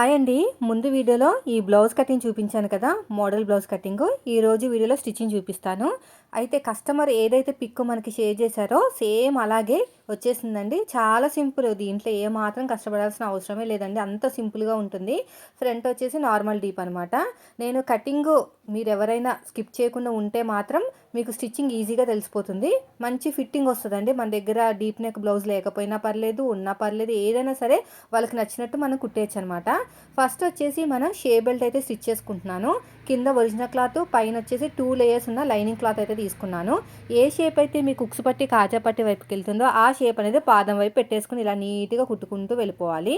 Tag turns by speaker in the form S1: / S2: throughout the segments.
S1: Hi అండి. ముందు వీడియోలో ఈ బ్లౌజ్ కటింగ్ చూపించాను కదా మోడల్ బ్లౌజ్ కటింగ్. ఈ రోజు వీడియోలో స్టిచ్చింగ్ చూపిస్తాను. అయితే కస్టమర్ ఏదైతే పిక్ మనకి షేర్ చేశారో సేమ్ అలాగే వచ్చేసిందండి. చాలా సింపుల్ దీంట్లో ఏ మాత్రం కష్టపడాల్సిన అవసరమే లేదండి. అంత సింపుల్గా ఉంటుంది. ఫ్రంట్ వచ్చేసి నార్మల్ డీప్ అనమాట నేను కటింగ్ మీరు ఎవరైనా స్కిప్ చేయకుండా ఉంటే మాత్రం మీకు స్టిచ్చింగ్ ఈజీగా తెలిసిపోతుంది. మంచి ఫిట్టింగ్ వస్తుందండి. మన దగ్గర డీప్ నెక్ బ్లౌజ్ లేకపోయినా పర్లేదు ఉన్నా పర్లేదు ఏదైనా సరే వాళ్ళకి నచ్చినట్టు మనం కుట్టేయచ్చు అనమాట ఫస్ట్ వచ్చేసి మనం షే బెల్ట్ అయితే స్టిచ్ చేసుకుంటున్నాను. కింద ఒరిజినల్ క్లాత్ పైన వచ్చేసి టూ లేయర్స్ ఉన్న లైనింగ్ క్లాత్ అయితే తీసుకున్నాను. ఏ షేప్ అయితే మీకు కుక్స్ పట్టి కాజా పట్టి వైపుకి వెళ్తుందో ఆ షేప్ అనేది పాదం వైపు పెట్టేసుకుని ఇలా నీట్గా కుట్టుకుంటూ వెళ్ళిపోవాలి.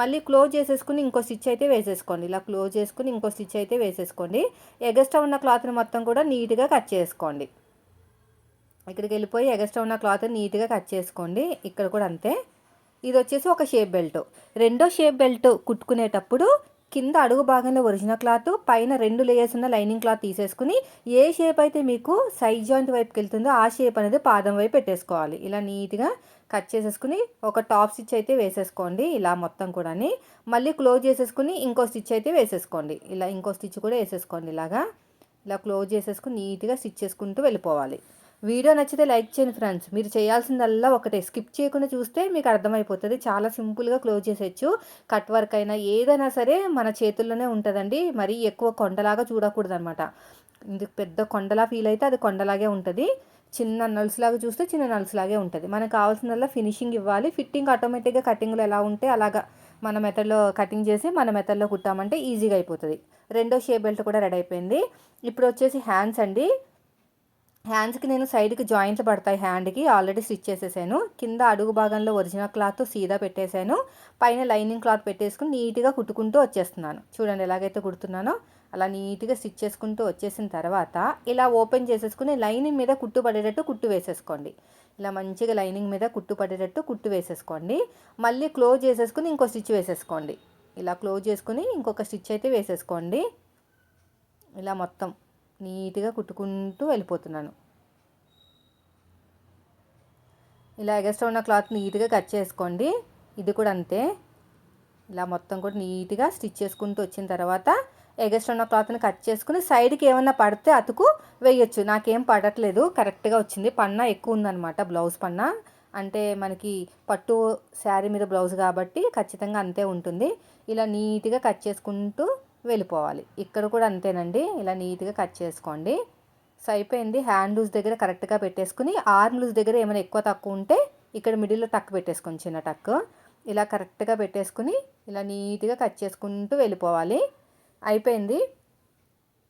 S1: మళ్ళీ క్లోజ్ చేసేసుకుని ఇంకో స్టిచ్ అయితే వేసేసుకోండి. ఇలా క్లోజ్ చేసుకుని ఇంకో స్టిచ్ అయితే వేసేసుకోండి. ఎగస్ట్రా ఉన్న క్లాత్ని మొత్తం కూడా నీట్గా కట్ చేసుకోండి. ఇక్కడికి వెళ్ళిపోయి ఎగస్ట్రా ఉన్న క్లాత్ నీట్గా కట్ చేసుకోండి. ఇక్కడ కూడా అంతే. ఇది వచ్చేసి ఒక షేప్ బెల్ట్ రెండో షేప్ బెల్ట్ కుట్టుకునేటప్పుడు కింద అడుగు భాగంలో ఒరిజినల్ క్లాత్ పైన రెండు లేయర్స్ ఉన్న లైనింగ్ క్లాత్ తీసేసుకుని ఏ షేప్ అయితే మీకు సైడ్ జాయింట్ వైపుకి వెళ్తుందో ఆ షేప్ అనేది పాదం వైపు పెట్టేసుకోవాలి. ఇలా నీట్గా కట్ చేసేసుకుని ఒక టాప్ స్టిచ్ అయితే వేసేసుకోండి ఇలా మొత్తం కూడా మళ్ళీ క్లోజ్ చేసేసుకుని ఇంకో స్టిచ్ అయితే వేసేసుకోండి. ఇలా ఇంకో స్టిచ్ కూడా వేసేసుకోండి ఇలాగా. ఇలా క్లోజ్ చేసేసుకుని నీట్గా స్టిచ్ చేసుకుంటూ వెళ్ళిపోవాలి. వీడియో నచ్చితే లైక్ చేయండి ఫ్రెండ్స్. మీరు చేయాల్సిందల్లా ఒకటే. స్కిప్ చేయకుండా చూస్తే మీకు అర్థమైపోతుంది. చాలా సింపుల్గా క్లోజ్ చేసేయచ్చు. కట్ వర్క్ అయినా ఏదైనా సరే మన చేతుల్లోనే ఉంటుందండి. మరీ ఎక్కువ కొండలాగా చూడకూడదు అనమాట ఇది పెద్ద కొండలా ఫీల్ అయితే అది కొండలాగే ఉంటుంది. చిన్న నలుసులాగా చూస్తే చిన్న నలుసులాగే ఉంటుంది. మనకు కావాల్సినల్లా ఫినిషింగ్ ఇవ్వాలి. ఫిట్టింగ్ ఆటోమేటిక్గా కటింగ్లో ఎలా ఉంటే అలాగా మన మెథడ్లో కటింగ్ చేసి మన మెథడ్లో కుట్టామంటే ఈజీగా అయిపోతుంది. రెండో షేప్ బెల్ట్ కూడా రెడీ అయిపోయింది. ఇప్పుడు వచ్చేసి హ్యాండ్స్ అండి. హ్యాండ్స్కి నేను సైడ్కి జాయింట్లు పడతాయి హ్యాండ్కి ఆల్రెడీ స్టిచ్ చేసేసాను. కింద అడుగు భాగంలో ఒరిజినల్ క్లాత్ సీదా పెట్టేశాను పైన లైనింగ్ క్లాత్ పెట్టేసుకుని నీట్గా కుట్టుకుంటూ వచ్చేస్తున్నాను. చూడండి ఎలాగైతే కుడుతున్నానో అలా నీట్గా స్టిచ్ చేసుకుంటూ వచ్చేసిన తర్వాత ఇలా ఓపెన్ చేసేసుకుని లైనింగ్ మీద కుట్టు పడేటట్టు కుట్టు వేసేసుకోండి. ఇలా మంచిగా లైనింగ్ మీద కుట్టు పడేటట్టు కుట్టు వేసేసుకోండి. మళ్ళీ క్లోజ్ చేసేసుకుని ఇంకో స్టిచ్ వేసేసుకోండి. ఇలా క్లోజ్ చేసుకుని ఇంకొక స్టిచ్ అయితే వేసేసుకోండి. ఇలా మొత్తం. నీట్గా కుట్టుకుంటూ వెళ్ళిపోతున్నాను. ఇలా ఎగస్ట్రా ఉన్న క్లాత్ నీట్గా కట్ చేసుకోండి. ఇది కూడా అంతే. ఇలా మొత్తం కూడా నీట్గా స్టిచ్ చేసుకుంటూ వచ్చిన తర్వాత ఎగస్ట్రా ఉన్న క్లాత్ని కట్ చేసుకుని సైడ్కి ఏమన్నా పడితే అతుకు వేయచ్చు. నాకేం పడట్లేదు. కరెక్ట్గా వచ్చింది. పన్నా ఎక్కువ ఉందన్నమాట బ్లౌజ్ పన్నా. అంటే మనకి పట్టు శారీ మీద బ్లౌజ్ కాబట్టి ఖచ్చితంగా అంతే ఉంటుంది. ఇలా నీట్గా కట్ చేసుకుంటూ వెళ్ళిపోవాలి. ఇక్కడ కూడా అంతేనండి. ఇలా నీట్గా కట్ చేసుకోండి. సో అయిపోయింది. హ్యాండ్ లూజ్ దగ్గర కరెక్ట్గా పెట్టేసుకుని ఆర్మ్ లూజ్ దగ్గర ఏమైనా ఎక్కువ తక్కువ ఉంటే ఇక్కడ మిడిల్లో టక్ పెట్టేసుకుని చిన్న టక్. ఇలా కరెక్ట్గా పెట్టేసుకుని ఇలా నీట్గా కట్ చేసుకుంటూ వెళ్ళిపోవాలి. అయిపోయింది.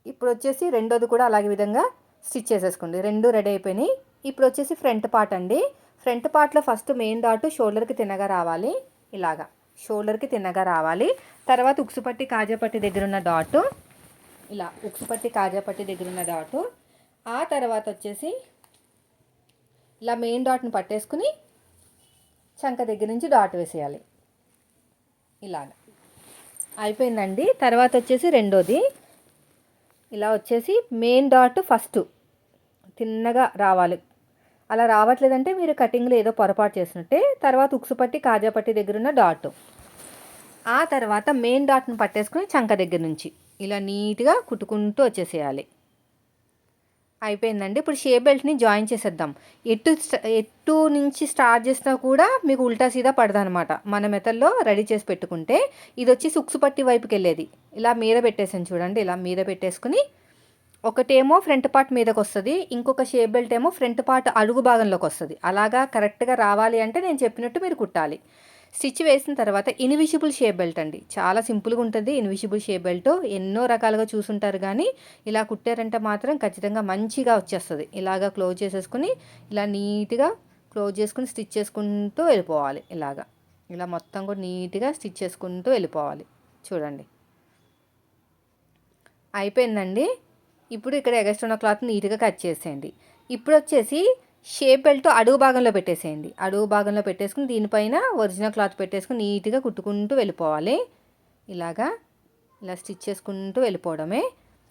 S1: ఇప్పుడు వచ్చేసి రెండోది కూడా అలాగే విధంగా స్టిచ్ చేసేసుకోండి. రెండు రెడీ అయిపోయినాయి. ఇప్పుడు వచ్చేసి ఫ్రంట్ పార్ట్ అండి. ఫ్రంట్ పార్ట్లో ఫస్ట్ మెయిన్ డాట్ షోల్డర్కి తినగా రావాలి. ఇలాగా. షోల్డర్కి తిన్నగా రావాలి. తర్వాత ఉక్సుపట్టి కాజాపట్టి దగ్గర ఉన్న డాట్. ఇలా ఉక్సుపట్టి కాజాపట్టి దగ్గర ఉన్న డాట్. ఆ తర్వాత వచ్చేసి ఇలా మెయిన్ డాట్ని పట్టేసుకుని చంక దగ్గర నుంచి డాట్ వేసేయాలి. ఇలాగ. అయిపోయిందండి. తర్వాత వచ్చేసి రెండోది. ఇలా వచ్చేసి మెయిన్ డాట్ ఫస్ట్ తిన్నగా రావాలి. అలా రావట్లేదంటే మీరు కటింగ్లో ఏదో పొరపాటు చేసినట్టే తర్వాత ఉక్సుపట్టి కాజాపట్టి దగ్గర ఉన్న డాట్. ఆ తర్వాత మెయిన్ డాట్ని పట్టేసుకుని చంక దగ్గర నుంచి ఇలా నీట్గా కుట్టుకుంటూ వచ్చేసేయాలి. అయిపోయిందండి. ఇప్పుడు షేప్ బెల్ట్ని జాయిన్ చేసేద్దాం. ఎటు ఎటు నుంచి స్టార్ట్ చేసినా కూడా మీకు ఉల్టా సీదా పడదనమాట. మన మెతల్లో రెడీ చేసి పెట్టుకుంటే ఇది వచ్చి సుక్సు పట్టి వైపుకి వెళ్ళేది ఇలా మీద పెట్టేసాను చూడండి. ఇలా మీద పెట్టేసుకుని ఒకటేమో ఫ్రంట్ పార్ట్ మీదకి వస్తుంది ఇంకొక షేప్ బెల్ట్ ఏమో ఫ్రంట్ పార్ట్ అడుగు భాగంలోకి వస్తుంది అలాగా కరెక్ట్గా రావాలి అంటే నేను చెప్పినట్టు మీరు కుట్టాలి. స్టిచ్ వేసిన తర్వాత ఇన్విజిబుల్ షేప్ బెల్ట్ అండి. చాలా సింపుల్గా ఉంటుంది ఇన్విజిబుల్ షేప్ బెల్ట్. ఎన్నో రకాలుగా చూసుంటారు కానీ ఇలా కుట్టారంటే మాత్రం ఖచ్చితంగా మంచిగా వచ్చేస్తుంది. ఇలాగా క్లోజ్ చేసేసుకుని ఇలా నీట్గా క్లోజ్ చేసుకుని స్టిచ్ చేసుకుంటూ వెళ్ళిపోవాలి. ఇలాగా. ఇలా మొత్తం కూడా నీట్గా స్టిచ్ చేసుకుంటూ వెళ్ళిపోవాలి. చూడండి. అయిపోయిందండి. ఇప్పుడు ఇక్కడ ఎగస్ట్రా క్లాత్ నీట్గా కట్ చేసేయండి. ఇప్పుడు వచ్చేసి షేప్ బెల్ట్ అడుగు భాగంలో పెట్టేసేయండి. అడుగు భాగంలో పెట్టేసుకుని దీనిపైన ఒరిజినల్ క్లాత్ పెట్టేసుకుని నీట్గా కుట్టుకుంటూ వెళ్ళిపోవాలి. ఇలాగా ఇలా స్టిచ్ చేసుకుంటూ వెళ్ళిపోవడమే.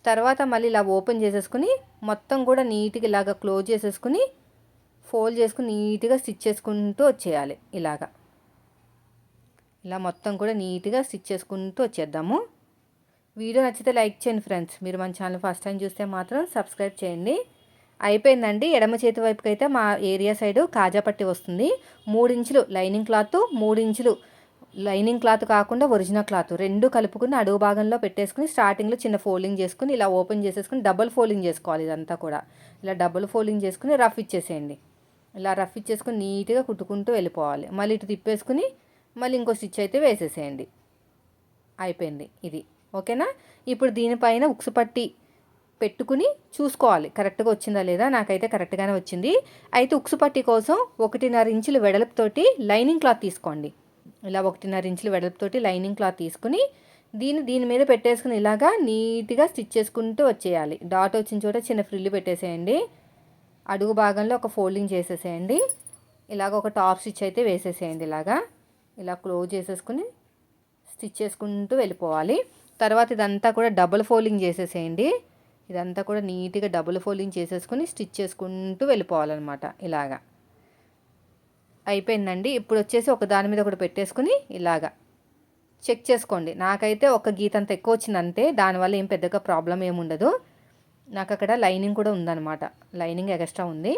S1: తర్వాత మళ్ళీ ఇలా ఓపెన్ చేసేసుకుని మొత్తం కూడా నీట్గా ఇలాగ క్లోజ్ చేసేసుకుని ఫోల్డ్ చేసుకుని నీట్గా స్టిచ్ చేసుకుంటూ వచ్చేయాలి. ఇలాగా. ఇలా మొత్తం కూడా నీట్గా స్టిచ్ చేసుకుంటూ వచ్చేద్దాము. వీడియో నచ్చితే లైక్ చేయండి ఫ్రెండ్స్. మీరు మన ఛానల్ ఫస్ట్ టైం చూస్తే మాత్రం సబ్స్క్రైబ్ చేయండి. అయిపోయిందండి. ఎడమ చేతి వైపుకి అయితే మా ఏరియా సైడు కాజా పట్టి వస్తుంది. మూడించులు లైనింగ్ క్లాత్ మూడించులు లైనింగ్ క్లాత్ కాకుండా ఒరిజినల్ క్లాత్. రెండు కలుపుకుని అడుగు భాగంలో పెట్టేసుకుని స్టార్టింగ్లో చిన్న ఫోల్డింగ్ చేసుకుని ఇలా ఓపెన్ చేసేసుకుని డబుల్ ఫోల్డింగ్ చేసుకోవాలి ఇదంతా కూడా. ఇలా డబుల్ ఫోల్డింగ్ చేసుకుని రఫ్ ఇచ్చేసేయండి. ఇలా రఫ్ ఇచ్చేసుకుని నీట్గా కుట్టుకుంటూ వెళ్ళిపోవాలి. మళ్ళీ ఇటు తిప్పేసుకుని మళ్ళీ ఇంకో స్టిచ్ అయితే వేసేసేయండి. అయిపోయింది. ఇది. ఓకేనా? ఇప్పుడు దీనిపైన ఉక్సు పట్టి పెట్టుకుని చూసుకోవాలి. కరెక్ట్గా వచ్చిందా లేదా? నాకైతే కరెక్ట్గానే వచ్చింది. అయితే ఉక్సు పట్టి కోసం ఒకటిన్నర ఇంచులు వెడల్పుతోటి లైనింగ్ క్లాత్ తీసుకోండి. ఇలా ఒకటిన్నర ఇంచులు వెడల్పుతోటి లైనింగ్ క్లాత్ తీసుకుని దీన్ని దీని మీద పెట్టేసుకుని ఇలాగా నీట్గా స్టిచ్ చేసుకుంటూ వచ్చేయాలి. డాట్ వచ్చిన చోట చిన్న ఫ్రిల్లు పెట్టేసేయండి. అడుగు భాగంలో ఒక ఫోల్డింగ్ చేసేసేయండి. ఇలాగ ఒక టాప్ స్టిచ్ అయితే వేసేసేయండి ఇలాగా. ఇలా క్లోజ్ చేసేసుకుని స్టిచ్ చేసుకుంటూ వెళ్ళిపోవాలి. తర్వాత ఇదంతా కూడా డబుల్ ఫోల్డింగ్ చేసేసేయండి. ఇదంతా కూడా నీట్గా డబుల్ ఫోల్డింగ్ చేసేసుకుని స్టిచ్ చేసుకుంటూ వెళ్ళిపోవాలన్నమాట ఇలాగా. అయిపోయిందండి. ఇప్పుడు వచ్చేసి ఒక దాని మీద ఒకటి పెట్టేసుకుని ఇలాగా. చెక్ చేసుకోండి. నాకైతే ఒక గీత అంత ఎక్కువ వచ్చింది అంతే దానివల్ల ఏం పెద్దగా ప్రాబ్లం ఏముండదు నాకు అక్కడ లైనింగ్ కూడా ఉందన్నమాట. లైనింగ్ ఎక్స్ట్రా ఉంది.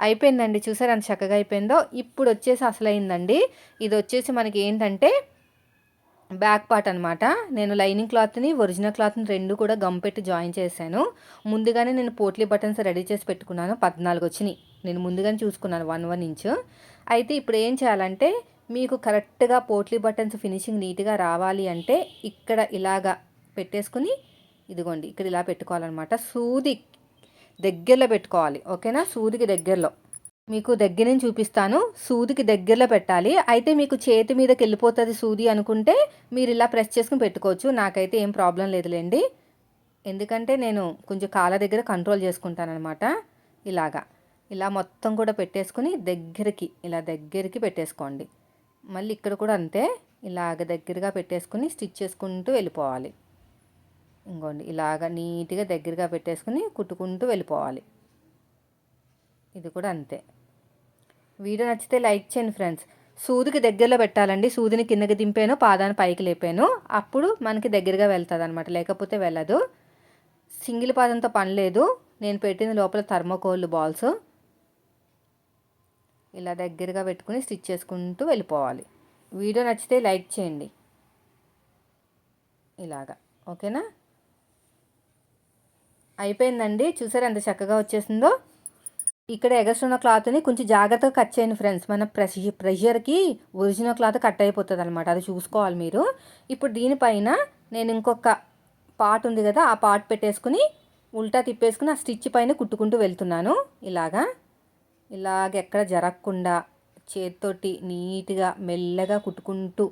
S1: అయిపోయిందండి. చూసారు అంత చక్కగా అయిపోయిందో? ఇప్పుడు వచ్చేసి అసలు అయిందండి ఇది వచ్చేసి మనకి ఏంటంటే బ్యాక్ పార్ట్ అనమాట నేను లైనింగ్ క్లాత్ని ఒరిజినల్ క్లాత్ని రెండు కూడా గమ్ పెట్టి జాయిన్ చేశాను. ముందుగానే నేను పోట్లీ బటన్స్ రెడీ చేసి పెట్టుకున్నాను. పద్నాలుగు వచ్చినాయి. నేను ముందుగానే చూసుకున్నాను వన్ వన్ ఇంచ్. అయితే ఇప్పుడు ఏం చేయాలంటే మీకు కరెక్ట్గా పోట్లీ బటన్స్ ఫినిషింగ్ నీట్గా రావాలి అంటే ఇక్కడ ఇలాగా పెట్టేసుకుని ఇదిగోండి ఇక్కడ ఇలా పెట్టుకోవాలన్నమాట. సూది దగ్గరలో పెట్టుకోవాలి. ఓకేనా? సూదికి దగ్గరలో. మీకు దగ్గర నుంచి చూపిస్తాను. సూదికి దగ్గరలో పెట్టాలి. అయితే మీకు చేతి మీదకి వెళ్ళిపోతుంది సూది అనుకుంటే మీరు ఇలా ప్రెస్ చేసుకుని పెట్టుకోవచ్చు. నాకైతే ఏం ప్రాబ్లం లేదులేండి. ఎందుకంటే నేను కొంచెం కాళ్ళ దగ్గర కంట్రోల్ చేసుకుంటానమాట ఇలాగా. ఇలా మొత్తం కూడా పెట్టేసుకుని దగ్గరికి ఇలా దగ్గరికి పెట్టేసుకోండి. మళ్ళీ ఇక్కడ కూడా అంతే. ఇలాగ దగ్గరగా పెట్టేసుకుని స్టిచ్ చేసుకుంటూ వెళ్ళిపోవాలి. ఇంకోండి. ఇలాగ నీట్గా దగ్గరగా పెట్టేసుకుని కుట్టుకుంటూ వెళ్ళిపోవాలి. ఇది కూడా అంతే. వీడియో నచ్చితే లైక్ చేయండి ఫ్రెండ్స్. సూదికి దగ్గరలో పెట్టాలండి. సూదిని కిందకి దింపాను పాదాన్ని పైకి లేపాను. అప్పుడు మనకి దగ్గరగా వెళ్తుంది అనమాట లేకపోతే వెళ్ళదు. సింగిల్ పాదంతో పని లేదు. నేను పెట్టిన లోపల థర్మోకోల్ బాల్స్. ఇలా దగ్గరగా పెట్టుకుని స్టిచ్ చేసుకుంటూ వెళ్ళిపోవాలి. వీడియో నచ్చితే లైక్ చేయండి. ఇలాగా. ఓకేనా? అయిపోయిందండి. చూసారు ఎంత చక్కగా వచ్చేసిందో? ఇక్కడ ఎగస్ట్రున్న క్లాత్ని కొంచెం జాగ్రత్తగా కట్ చేయండి ఫ్రెండ్స్. మన ప్రెష ప్రెషర్కి ఒరిజినల్ క్లాత్ కట్ అయిపోతుంది అనమాట అది చూసుకోవాలి మీరు. ఇప్పుడు దీనిపైన నేను ఇంకొక పార్ట్ ఉంది కదా ఆ పార్ట్ పెట్టేసుకుని ఉల్టా తిప్పేసుకుని ఆ స్టిచ్ పైన కుట్టుకుంటూ వెళ్తున్నాను. ఇలాగా. ఇలాగ ఎక్కడ జరగకుండా చేతితోటి నీట్గా మెల్లగా కుట్టుకుంటూ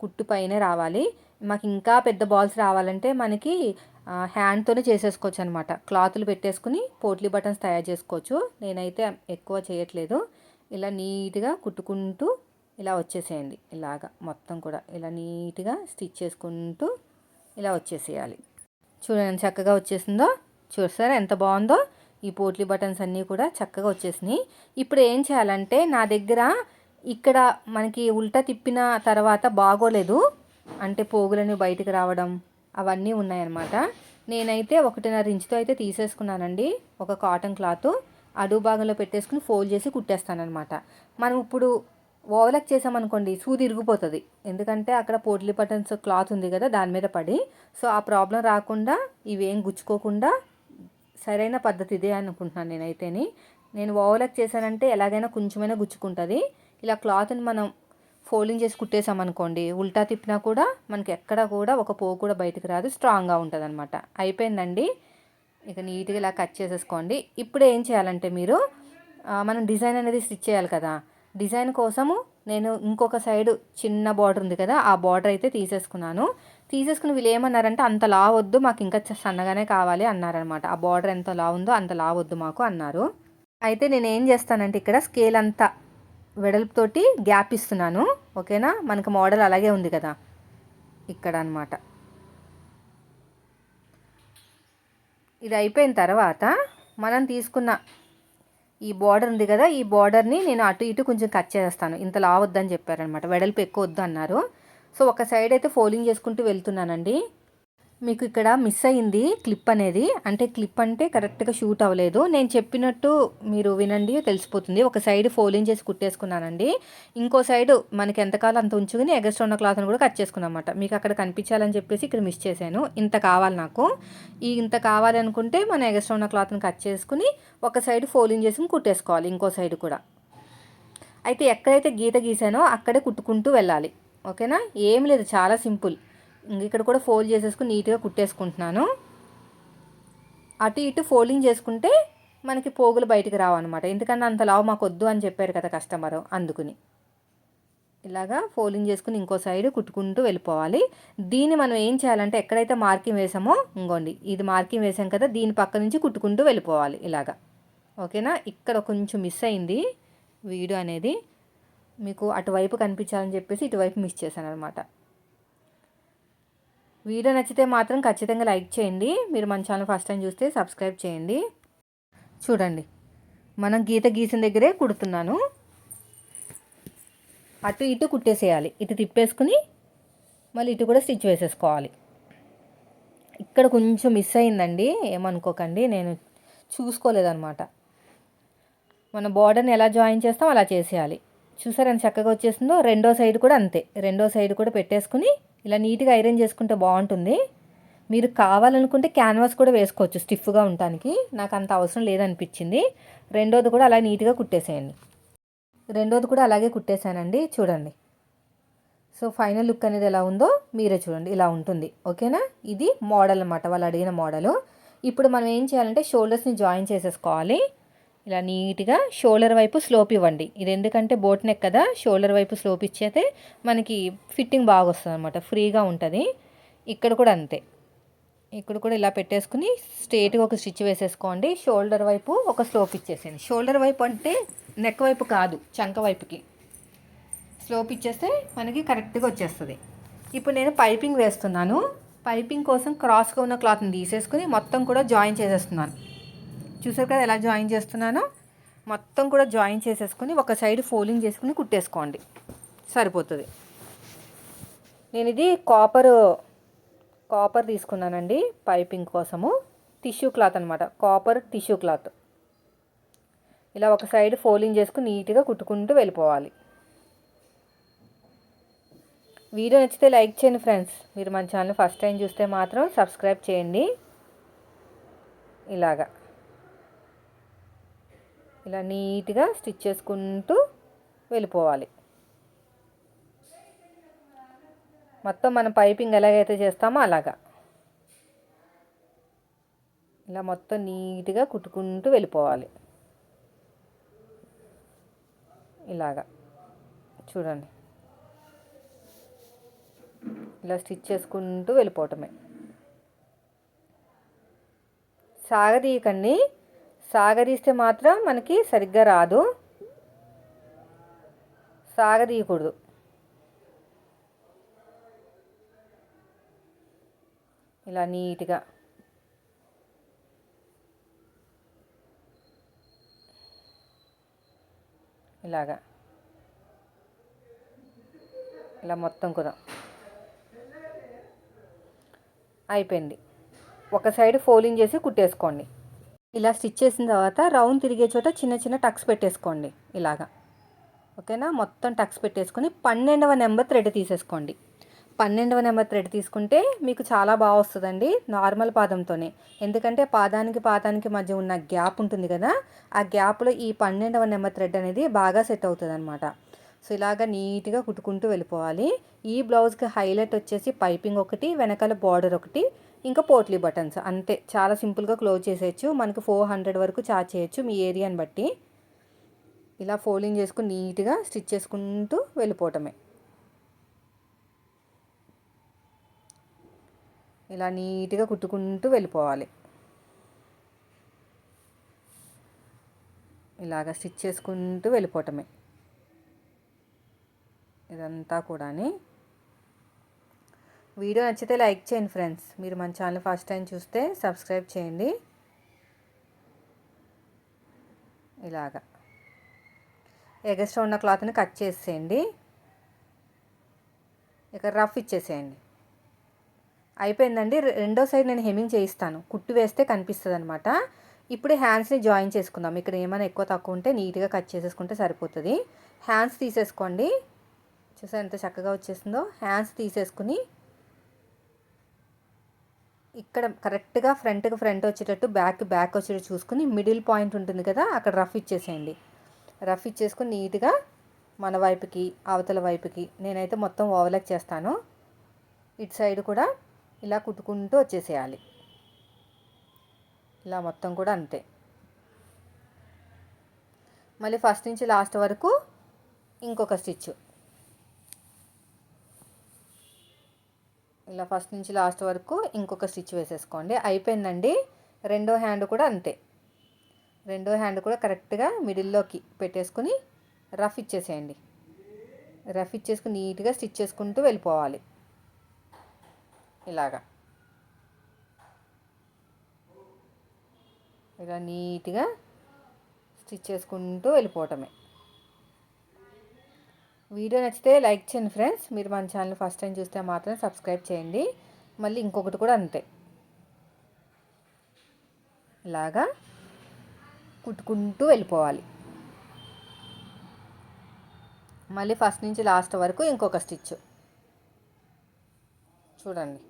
S1: కుట్టు పైన రావాలి. మాకు ఇంకా పెద్ద బాల్స్ రావాలంటే మనకి హ్యాండ్తోనే చేసేసుకోవచ్చు అనమాట క్లాతులు పెట్టేసుకుని పోట్లీ బటన్స్ తయారు చేసుకోవచ్చు. నేనైతే ఎక్కువ చేయట్లేదు. ఇలా నీట్గా కుట్టుకుంటూ ఇలా వచ్చేసేయండి. ఇలాగా మొత్తం కూడా ఇలా నీట్గా స్టిచ్ చేసుకుంటూ ఇలా వచ్చేసేయాలి. చూడండి చక్కగా వచ్చేసిందో. చూసారా ఎంత బాగుందో. ఈ పోట్లీ బటన్స్ అన్నీ కూడా చక్కగా వచ్చేసినాయి. ఇప్పుడు ఏం చేయాలంటే నా దగ్గర ఇక్కడ మనకి ఉల్టా తిప్పిన తర్వాత బాగోలేదు. అంటే పోగులని బయటకు రావడం అవన్నీ ఉన్నాయన్నమాట. నేనైతే ఒకటిన్నర ఇంచుతో అయితే తీసేసుకున్నానండి. ఒక కాటన్ క్లాత్. అడుగు భాగంలో పెట్టేసుకుని ఫోల్డ్ చేసి కుట్టేస్తానమాట మనం ఇప్పుడు ఓవలక్ చేసామనుకోండి సూది ఇరిగిపోతుంది. ఎందుకంటే అక్కడ పోట్లీ బటన్స్ క్లాత్ ఉంది కదా దాని మీద పడి. సో ఆ ప్రాబ్లం రాకుండా ఇవేం గుచ్చుకోకుండా సరైన పద్ధతి ఇదే అనుకుంటున్నాను నేనైతేని. నేను ఓవలక్ చేశానంటే ఎలాగైనా కొంచెమైనా గుచ్చుకుంటుంది. ఇలా క్లాత్ని మనం ఫోల్డింగ్ చేసి కుట్టేసామనుకోండి ఉల్టా తిప్పినా కూడా మనకి ఎక్కడ కూడా ఒక పో కూడా బయటకు రాదు స్ట్రాంగ్గా ఉంటుంది అనమాట అయిపోయిందండి. ఇక నీట్గా ఇలా కట్ చేసేసుకోండి. ఇప్పుడు ఏం చేయాలంటే మీరు మనం డిజైన్ అనేది స్టిచ్ చేయాలి కదా. డిజైన్ కోసము నేను ఇంకొక సైడు చిన్న బార్డర్ ఉంది కదా ఆ బార్డర్ అయితే తీసేసుకున్నాను. తీసేసుకుని వీళ్ళు ఏమన్నారంటే అంత లా వద్దు మాకు ఇంకా సన్నగానే కావాలి అన్నారనమాట ఆ బార్డర్ ఎంత లా ఉందో అంత లా వద్దు మాకు అన్నారు. అయితే నేను ఏం చేస్తానంటే ఇక్కడ స్కేల్ అంతా వెడల్పుతోటి గ్యాప్ ఇస్తున్నాను ఓకేనా? మనకు మోడల్ అలాగే ఉంది కదా? ఇక్కడ అనమాట ఇది అయిపోయిన తర్వాత మనం తీసుకున్న ఈ బార్డర్ ఉంది కదా ఈ బార్డర్ని నేను అటు ఇటు కొంచెం కట్ చేస్తాను ఇంత లావద్దని చెప్పారనమాట వెడల్పు ఎక్కువ వద్దు అన్నారు. సో ఒక సైడ్ అయితే ఫోల్డింగ్ చేసుకుంటూ వెళ్తున్నానండి. మీకు ఇక్కడ మిస్ అయింది క్లిప్ అనేది. అంటే క్లిప్ అంటే కరెక్ట్గా షూట్ అవ్వలేదు. నేను చెప్పినట్టు మీరు వినండి తెలిసిపోతుంది. ఒక సైడ్ ఫోలింగ్ చేసి కుట్టేసుకున్నానండి. ఇంకో సైడ్ మనకి ఎంతకాలం అంత ఉంచుకుని ఎగస్ట్ ఉన్న క్లాత్ని కూడా కట్ చేసుకున్నమాట మీకు అక్కడ కనిపించాలని చెప్పేసి ఇక్కడ మిస్ చేశాను. ఇంత కావాలి నాకు. ఈ ఇంత కావాలి అనుకుంటే మన ఎగస్ట్ ఉన్న క్లాత్ని కట్ చేసుకుని ఒక సైడ్ ఫోలింగ్ చేసి కుట్టేసుకోవాలి. ఇంకో సైడ్ కూడా. అయితే ఎక్కడైతే గీత గీసానో అక్కడే కుట్టుకుంటూ వెళ్ళాలి. ఓకేనా? ఏం లేదు. చాలా సింపుల్. ఇక్కడ కూడా ఫోల్డ్ చేసేసుకుని నీట్గా కుట్టేసుకుంటున్నాను. అటు ఇటు ఫోల్డింగ్ చేసుకుంటే మనకి పోగులు బయటకు రావన్నమాట. ఎందుకంటే అంత లావు మాకు వద్దు అని చెప్పారు కదా కస్టమర్ అందుకుని. ఇలాగా ఫోల్డింగ్ చేసుకుని ఇంకో సైడ్ కుట్టుకుంటూ వెళ్ళిపోవాలి. దీన్ని మనం ఏం చేయాలంటే ఎక్కడైతే మార్కింగ్ వేసామో ఇంకోండి ఇది మార్కింగ్ వేసాం కదా దీని పక్క నుంచి కుట్టుకుంటూ వెళ్ళిపోవాలి ఇలాగా. ఓకేనా? ఇక్కడ కొంచెం మిస్ అయింది వీడియో అనేది. మీకు అటువైపు కనిపించాలని చెప్పేసి ఇటువైపు మిస్ చేశాను అనమాట వీడియో నచ్చితే మాత్రం ఖచ్చితంగా లైక్ చేయండి. మీరు మన ఛానల్ ఫస్ట్ టైం చూస్తే సబ్స్క్రైబ్ చేయండి. చూడండి. మనం గీత గీసిన దగ్గరే కుడుతున్నాను. అటు ఇటు కుట్టేసేయాలి. ఇటు తిప్పేసుకుని మళ్ళీ ఇటు కూడా స్టిచ్ వేసేసుకోవాలి. ఇక్కడ కొంచెం మిస్ అయిందండి. ఏమనుకోకండి. నేను చూసుకోలేదన్నమాట. మన బార్డర్ని ఎలా జాయిన్ చేస్తాం అలా చేసేయాలి. చూసారని చక్కగా వచ్చేసిందో? రెండో సైడ్ కూడా అంతే. రెండో సైడ్ కూడా పెట్టేసుకుని ఇలా నీట్గా ఐరన్ చేసుకుంటే బాగుంటుంది మీరు కావాలనుకుంటే క్యాన్వాస్ కూడా వేసుకోవచ్చు స్టిఫ్గా ఉండటానికి. నాకు అంత అవసరం లేదనిపించింది. రెండోది కూడా అలా నీట్గా కుట్టేసేయండి. రెండోది కూడా అలాగే కుట్టేశానండి. చూడండి. సో ఫైనల్ లుక్ అనేది ఎలా ఉందో మీరే చూడండి. ఇలా ఉంటుంది. ఓకేనా? ఇది మోడల్ అనమాట వాళ్ళు అడిగిన మోడలు. ఇప్పుడు మనం ఏం చేయాలంటే షోల్డర్స్ని జాయిన్ చేసేసుకోవాలి. ఇలా నీట్గా షోల్డర్ వైపు స్లోప్ ఇవ్వండి. ఇది ఎందుకంటే బోట్ నెక్ కదా షోల్డర్ వైపు స్లోప్ ఇచ్చేతే మనకి ఫిట్టింగ్ బాగా వస్తుంది అనమాట ఫ్రీగా ఉంటుంది. ఇక్కడ కూడా అంతే. ఇక్కడ కూడా ఇలా పెట్టేసుకుని స్ట్రేట్గా ఒక స్టిచ్ వేసేసుకోండి. షోల్డర్ వైపు ఒక స్లోప్ ఇచ్చేసేయండి. షోల్డర్ వైపు అంటే నెక్ వైపు కాదు చంక వైపుకి. స్లోప్ ఇచ్చేస్తే మనకి కరెక్ట్గా వచ్చేస్తుంది. ఇప్పుడు నేను పైపింగ్ వేస్తున్నాను. పైపింగ్ కోసం క్రాస్గా ఉన్న క్లాత్ని తీసేసుకుని మొత్తం కూడా జాయిన్ చేసేస్తున్నాను. చూసారు కదా ఎలా జాయిన్ చేస్తున్నానో? మొత్తం కూడా జాయిన్ చేసేసుకుని ఒక సైడ్ ఫోల్డింగ్ చేసుకుని కుట్టేసుకోండి. సరిపోతుంది. నేను ఇది కాపర్ కాపర్ తీసుకున్నానండి పైపింగ్ కోసము. టిష్యూ క్లాత్ అనమాట కాపర్ టిష్యూ క్లాత్. ఇలా ఒక సైడ్ ఫోల్డింగ్ చేసుకుని నీట్గా కుట్టుకుంటూ వెళ్ళిపోవాలి. వీడియో నచ్చితే లైక్ చేయండి ఫ్రెండ్స్. మీరు మన ఛానల్ ఫస్ట్ టైం చూస్తే మాత్రం సబ్స్క్రైబ్ చేయండి. ఇలాగా. ఇలా నీట్గా స్టిచ్ చేసుకుంటూ వెళ్ళిపోవాలి. మొత్తం మనం పైపింగ్ ఎలాగైతే చేస్తామో అలాగా. ఇలా మొత్తం నీట్గా కుట్టుకుంటూ వెళ్ళిపోవాలి. ఇలాగా. చూడండి. ఇలా స్టిచ్ చేసుకుంటూ వెళ్ళిపోవటమే. సాగదీయకండి. సాగదీస్తే మాత్రం మనకి సరిగ్గా రాదు. సాగదీయకూడదు. ఇలా నీట్గా. ఇలాగా. ఇలా మొత్తం కూడా. అయిపోయింది. ఒక సైడ్ ఫోలింగ్ చేసి కుట్టేసుకోండి. ఇలా స్టిచ్ చేసిన తర్వాత రౌండ్ తిరిగే చోట చిన్న చిన్న టక్స్ పెట్టేసుకోండి ఇలాగా. ఓకేనా? మొత్తం టక్స్ పెట్టేసుకొని పన్నెండవ నెంబర్ థ్రెడ్ తీసేసుకోండి. పన్నెండవ నెంబర్ థ్రెడ్ తీసుకుంటే మీకు చాలా బాగా వస్తుందండి నార్మల్ పాదంతోనే. ఎందుకంటే పాదానికి పాదానికి మధ్య ఉన్న గ్యాప్ ఉంటుంది కదా ఆ గ్యాప్లో ఈ పన్నెండవ నెంబర్ థ్రెడ్ అనేది బాగా సెట్ అవుతుంది అనమాట సో ఇలాగ నీట్గా కుట్టుకుంటూ వెళ్ళిపోవాలి. ఈ బ్లౌజ్కి హైలైట్ వచ్చేసి పైపింగ్ ఒకటి వెనకాల బార్డర్ ఒకటి ఇంకా పోట్లీ బటన్స్ అంతే. చాలా సింపుల్గా క్లోజ్ చేసేయచ్చు. మనకు ఫోర్ హండ్రెడ్ వరకు చార్జ్ చేయొచ్చు మీ ఏరియాని బట్టి. ఇలా ఫోల్డింగ్ చేసుకుని నీట్గా స్టిచ్ చేసుకుంటూ వెళ్ళిపోవటమే. ఇలా నీట్గా కుట్టుకుంటూ వెళ్ళిపోవాలి. ఇలాగ స్టిచ్ చేసుకుంటూ వెళ్ళిపోవటమే. ఇదంతా కూడాని. వీడియో నచ్చితే లైక్ చేయండి ఫ్రెండ్స్. మీరు మన ఛానల్ ఫస్ట్ టైం చూస్తే సబ్స్క్రైబ్ చేయండి. ఇలాగా. ఎగస్ట్రా ఉన్న క్లాత్ని కట్ చేసేయండి. ఇక్కడ రఫ్ ఇచ్చేసేయండి. అయిపోయిందండి. రెండో సైడ్ నేను హెమ్మింగ్ చేయిస్తాను. కుట్టు వేస్తే కనిపిస్తుంది అనమాట ఇప్పుడు హ్యాండ్స్ని జాయిన్ చేసుకుందాం. ఇక్కడ ఏమైనా ఎక్కువ తక్కువ ఉంటే నీట్గా కట్ చేసేసుకుంటే సరిపోతుంది. హ్యాండ్స్ తీసేసుకోండి. చూసా ఎంత చక్కగా వచ్చేసిందో? హ్యాండ్స్ తీసేసుకుని ఇక్కడ కరెక్ట్గా ఫ్రంట్కి ఫ్రంట్ వచ్చేటట్టు బ్యాక్ బ్యాక్ వచ్చేటట్టు చూసుకుని మిడిల్ పాయింట్ ఉంటుంది కదా అక్కడ రఫ్ ఇచ్చేసేయండి. రఫ్ ఇచ్చేసుకుని నీట్గా మన వైపుకి అవతల వైపుకి నేనైతే మొత్తం ఓవర్లాక్ చేస్తాను. ఇటు సైడ్ కూడా ఇలా కుట్టుకుంటూ వచ్చేసేయాలి. ఇలా మొత్తం కూడా అంతే. మళ్ళీ ఫస్ట్ నుంచి లాస్ట్ వరకు ఇంకొక స్టిచ్ ఇలా ఫస్ట్ నుంచి లాస్ట్ వరకు ఇంకొక స్టిచ్ వేసేసుకోండి. అయిపోయిందండి. రెండో హ్యాండ్ కూడా అంతే. రెండో హ్యాండ్ కూడా కరెక్ట్గా మిడిల్లోకి పెట్టేసుకుని రఫ్ ఇచ్చేసేయండి. రఫ్ ఇచ్చేసుకుని నీట్గా స్టిచ్ చేసుకుంటూ వెళ్ళిపోవాలి. ఇలాగా. ఇలా నీట్గా స్టిచ్ చేసుకుంటూ వెళ్ళిపోవటమే. వీడియో నచ్చితే లైక్ చేయండి ఫ్రెండ్స్. మీరు మన ఛానల్ ఫస్ట్ టైం చూస్తే మాత్రం సబ్స్క్రైబ్ చేయండి. మళ్ళీ ఇంకొకటి కూడా అంతే. ఇలాగా కుట్టుకుంటూ వెళ్ళిపోవాలి. మళ్ళీ ఫస్ట్ నుంచి లాస్ట్ వరకు ఇంకొక స్టిచ్. చూడండి.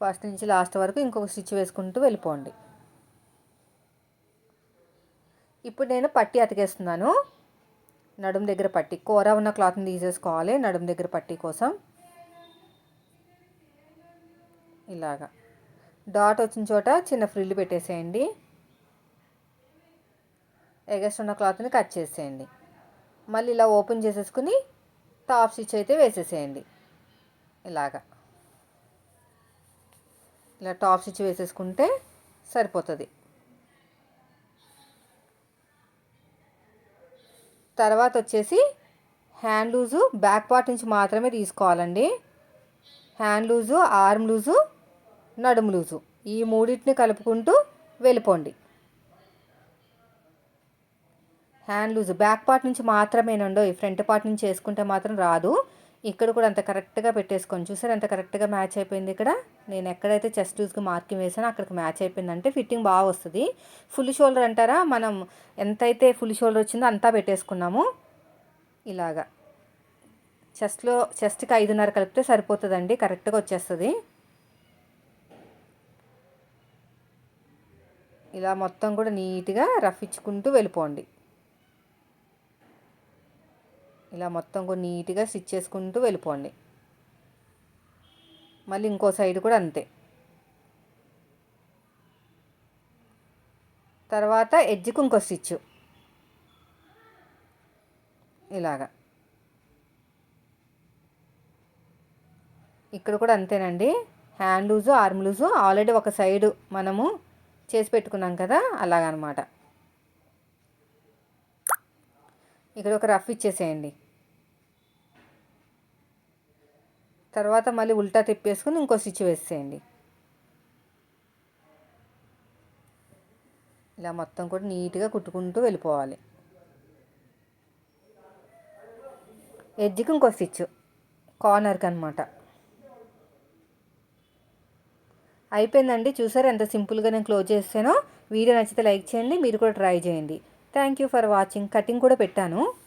S1: ఫస్ట్ నుంచి లాస్ట్ వరకు ఇంకొక స్టిచ్ వేసుకుంటూ వెళ్ళిపోండి. ఇప్పుడు నేను పట్టి అతికేస్తున్నాను. నడుము దగ్గర పట్టి కూర ఉన్న క్లాత్ని తీసేసుకోవాలి నడుము దగ్గర పట్టి కోసం. ఇలాగా. డాట్ వచ్చిన చోట చిన్న ఫ్రిల్ పెట్టేసేయండి. ఎగస్ట్ ఉన్న క్లాత్ని కట్ చేసేయండి. మళ్ళీ ఇలా ఓపెన్ చేసేసుకుని టాప్ స్టిచ్ అయితే వేసేసేయండి. ఇలాగా. ఇలా టాప్ స్టిచ్ వేసేసుకుంటే సరిపోతుంది. తర్వాత వచ్చేసి హ్యాండ్ లూజు బ్యాక్ పార్ట్ నుంచి మాత్రమే తీసుకోవాలండి. హ్యాండ్ లూజు ఆర్మ్ లూజు నడుము లూజు. ఈ మూడింటిని కలుపుకుంటూ వెళ్ళిపోండి. హ్యాండ్ లూజ్ బ్యాక్ పార్ట్ నుంచి మాత్రమేనండో ఈ ఫ్రంట్ పార్ట్ నుంచి వేసుకుంటే మాత్రం రాదు. ఇక్కడ కూడా అంత కరెక్ట్గా పెట్టేసుకొని చూసారు? ఎంత కరెక్ట్గా మ్యాచ్ అయిపోయింది ఇక్కడ. నేను ఎక్కడైతే చెస్ట్ లూజ్కి మార్కింగ్ వేసానో అక్కడికి మ్యాచ్ అయిపోయిందంటే ఫిట్టింగ్ బాగా వస్తుంది. ఫుల్ షోల్డర్ అంటారా? మనం ఎంతైతే ఫుల్ షోల్డర్ వచ్చిందో అంతా పెట్టేసుకున్నాము. ఇలాగా. చెస్ట్లో చెస్ట్కి ఐదున్నర కలిపితే సరిపోతుందండి. కరెక్ట్గా వచ్చేస్తుంది. ఇలా మొత్తం కూడా నీట్గా రఫ్ ఇచ్చుకుంటూ వెళ్ళిపోండి. ఇలా మొత్తం కూడా నీట్గా స్టిచ్ చేసుకుంటూ వెళ్ళిపోండి. మళ్ళీ ఇంకో సైడ్ కూడా అంతే. తర్వాత ఎడ్జ్కి ఇంకో స్టిచ్. ఇలాగా. ఇక్కడ కూడా అంతేనండి. Hand loose arm loose already ఒక సైడు మనము చేసి పెట్టుకున్నాం కదా అలాగనమాట. ఇక్కడ ఒక రఫ్ ఇచ్చేసేయండి. తర్వాత మళ్ళీ ఉల్టా తిప్పేసుకుని ఇంకో స్టిచ్ వేసేయండి ఇలా మొత్తం కూడా నీట్గా కుట్టుకుంటూ వెళ్ళిపోవాలి. ఎడ్జ్కి ఇంకో స్టిచ్ కార్నర్కి అనమాట అయిపోయిందండి. చూసారు ఎంత సింపుల్గా నేను క్లోజ్ చేస్తానో వీడియో నచ్చితే లైక్ చేయండి మీరు కూడా ట్రై చేయండి. Thank you for watching. Cutting కూడా పెట్టాను.